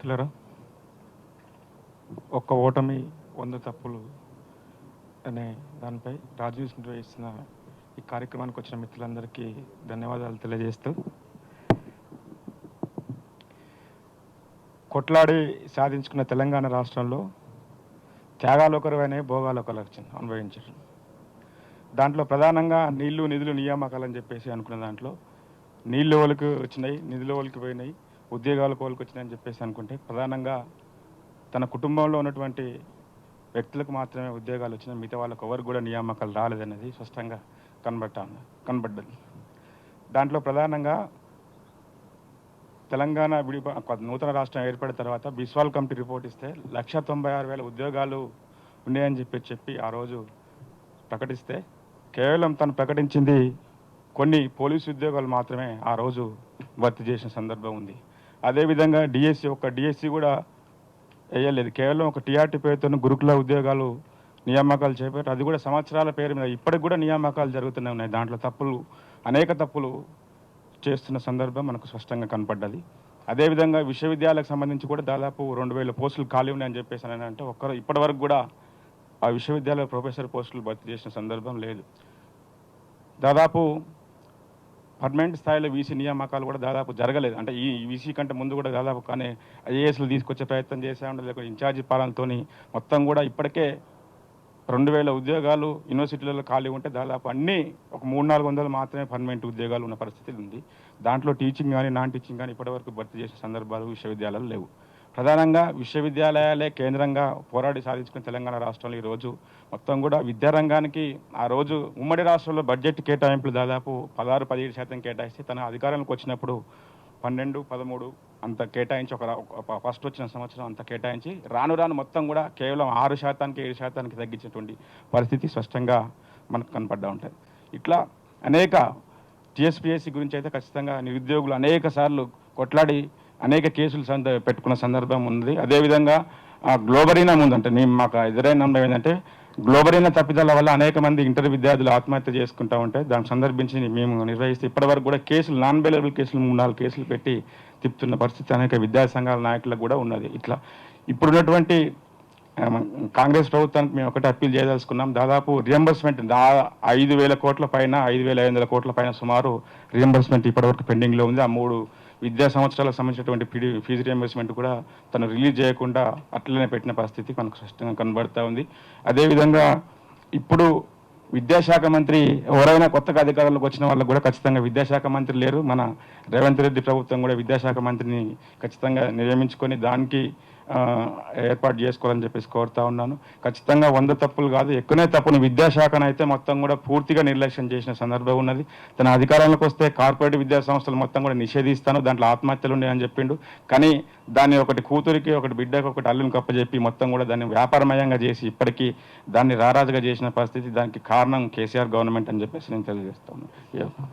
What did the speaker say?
మిత్రులరా ఒక్క ఓటమి వంద తప్పులు అనే దానిపై రాజీవ్ నిర్వహిస్తున్న ఈ కార్యక్రమానికి వచ్చిన మిత్రులందరికీ ధన్యవాదాలు తెలియజేస్తూ కొట్లాడి సాధించుకున్న తెలంగాణ రాష్ట్రంలో త్యాగాలు ఒకరువైన భోగాలు ఒక లక్ష్యం అనుభవించారు. దాంట్లో ప్రధానంగా నీళ్ళు నిధులు నియామకాలని చెప్పేసి అనుకున్న దాంట్లో నీళ్ళు వాళ్ళకి వచ్చినాయి నిధుల వాళ్ళకి పోయినాయి. ఉద్యోగాలు కోలుకొచ్చినాయని చెప్పేసి అనుకుంటే ప్రధానంగా తన కుటుంబంలో ఉన్నటువంటి వ్యక్తులకు మాత్రమే ఉద్యోగాలు వచ్చినాయి మిగతా వాళ్ళకు ఎవరికి కూడా నియామకాలు రాలేదనేది స్పష్టంగా కనబట్ట కనబడ్డది. దాంట్లో ప్రధానంగా తెలంగాణ విడి నూతన రాష్ట్రం ఏర్పడిన తర్వాత బిస్వాల్ కమిటీ రిపోర్ట్ ఇస్తే లక్ష తొంభై ఆరు వేల ఉద్యోగాలు ఉన్నాయని చెప్పి చెప్పి ఆ రోజు ప్రకటిస్తే కేవలం తను ప్రకటించింది కొన్ని పోలీసు ఉద్యోగాలు మాత్రమే ఆ రోజు భర్తీ చేసిన సందర్భం ఉంది. అదేవిధంగా డిఎస్సి ఒక డిఎస్సి కూడా వేయలేదు. కేవలం ఒక టీఆర్టీ పేరుతో గురుకుల ఉద్యోగాలు నియామకాలు చేపట్టారు. అది కూడా సంవత్సరాల పేరు మీద. ఇప్పటికి కూడా నియామకాలు జరుగుతూనే ఉన్నాయి. దాంట్లో తప్పులు అనేక తప్పులు చేస్తున్న సందర్భం మనకు స్పష్టంగా కనపడ్డది. అదేవిధంగా విశ్వవిద్యాలయాలకు సంబంధించి కూడా దాదాపు రెండు వేల పోస్టులు ఖాళీ ఉన్నాయని చెప్పేసి అని అంటే ఒక్కరు ఇప్పటి వరకు కూడా ఆ విశ్వవిద్యాలయ ప్రొఫెసర్ పోస్టులు భర్తీ చేసిన సందర్భం లేదు. దాదాపు పర్మనెంట్ స్థాయిలో వీసీ నియామకాలు కూడా దాదాపు జరగలేదు. అంటే ఈ వీసీ కంటే ముందు కూడా దాదాపు కానీ ఐఏఎస్లు తీసుకొచ్చే ప్రయత్నం చేసే లేకపోతే ఇన్ఛార్జి పాలనతోని మొత్తం కూడా ఇప్పటికే రెండు వేల ఉద్యోగాలు యూనివర్సిటీలలో ఖాళీ ఉంటే దాదాపు అన్నీ ఒక మూడు నాలుగు వందలు మాత్రమే పర్మనెంట్ ఉద్యోగాలు ఉన్న పరిస్థితి ఉంది. దాంట్లో టీచింగ్ కానీ నాన్ టీచింగ్ కానీ ఇప్పటివరకు భర్తీ చేసే సందర్భాలు విశ్వవిద్యాలయాలు లేవు. ప్రధానంగా విశ్వవిద్యాలయాలే కేంద్రంగా పోరాడి సాధించుకున్న తెలంగాణ రాష్ట్రంలో ఈరోజు మొత్తం కూడా విద్యారంగానికి ఆ రోజు ఉమ్మడి రాష్ట్రంలో బడ్జెట్ కేటాయింపులు దాదాపు పదహారు పదిహేడు శాతం కేటాయిస్తే తన అధికారంలోకి వచ్చినప్పుడు పన్నెండు పదమూడు అంత కేటాయించి ఒక ఒక ఫస్ట్ వచ్చిన సంవత్సరం అంత కేటాయించి రాను రాను మొత్తం కూడా కేవలం ఆరు శాతానికి ఏడు శాతానికి తగ్గించేటువంటి పరిస్థితి స్పష్టంగా మనకు కనపడ్డా ఉంటుంది. ఇట్లా అనేక టీఎస్పీఎస్సీ గురించి అయితే ఖచ్చితంగా నిరుద్యోగులు అనేక సార్లు కొట్లాడి అనేక కేసులు సంద పెట్టుకున్న సందర్భం ఉంది అదేవిధంగా ఆ గ్లోబరీనా ఉందంటే. నేను మాకు ఎదురైన నమ్మకం ఏంటంటే గ్లోబరీనా తప్పిదాల వల్ల అనేక మంది ఇంటర్ విద్యార్థులు ఆత్మహత్య చేసుకుంటా ఉంటే దాన్ని సందర్భించి మేము నిర్వహిస్తే ఇప్పటివరకు కూడా కేసులు నాన్ అవైలబుల్ కేసులు మూడు నాలుగు కేసులు పెట్టి తిప్పుతున్న పరిస్థితి అనేక విద్యా సంఘాల నాయకులకు కూడా ఉన్నది. ఇట్లా ఇప్పుడున్నటువంటి కాంగ్రెస్ ప్రభుత్వానికి మేము ఒకటి అప్పీల్ చేయదలుచుకున్నాం. దాదాపు రియంబర్స్మెంట్ దా ఐదు వేల కోట్ల పైన ఐదు వేల ఐదు వందల కోట్ల పైన సుమారు రియంబర్స్మెంట్ ఇప్పటివరకు పెండింగ్లో ఉంది. ఆ మూడు విద్యా సంవత్సరాలకు సంబంధించినటువంటి ఫీ ఫీజు రియంబర్స్మెంట్ కూడా తను రిలీజ్ చేయకుండా అట్లనే పెట్టిన పరిస్థితి మనకు స్పష్టంగా కనబడుతూ ఉంది. అదేవిధంగా ఇప్పుడు విద్యాశాఖ మంత్రి ఎవరైనా కొత్తగా అధికారంలోకి వచ్చిన వాళ్ళకు కూడా ఖచ్చితంగా విద్యాశాఖ మంత్రి లేరు. మన రేవంత్ రెడ్డి ప్రభుత్వం కూడా విద్యాశాఖ మంత్రిని ఖచ్చితంగా నియమించుకొని దానికి ఏర్పాటు చేసుకోవాలని చెప్పేసి కోరుతా ఉన్నాను. ఖచ్చితంగా వంద తప్పులు కాదు ఎక్కువనే తప్పును విద్యాశాఖను అయితే మొత్తం కూడా పూర్తిగా నిర్లక్ష్యం చేసిన సందర్భం ఉన్నది. తన అధికారంలోకి వస్తే కార్పొరేట్ విద్యా సంస్థలు మొత్తం కూడా నిషేధిస్తాను దాంట్లో ఆత్మహత్యలు ఉన్నాయని చెప్పిండు. కానీ దాన్ని ఒకటి కూతురికి ఒకటి బిడ్డకి ఒకటి అల్లుని కప్పచెప్పి మొత్తం కూడా దాన్ని వ్యాపారమయంగా చేసి ఇప్పటికీ దాన్ని రారాజుగా చేసిన పరిస్థితి దానికి కారణం కేసీఆర్ గవర్నమెంట్ అని చెప్పేసి నేను తెలియజేస్తాను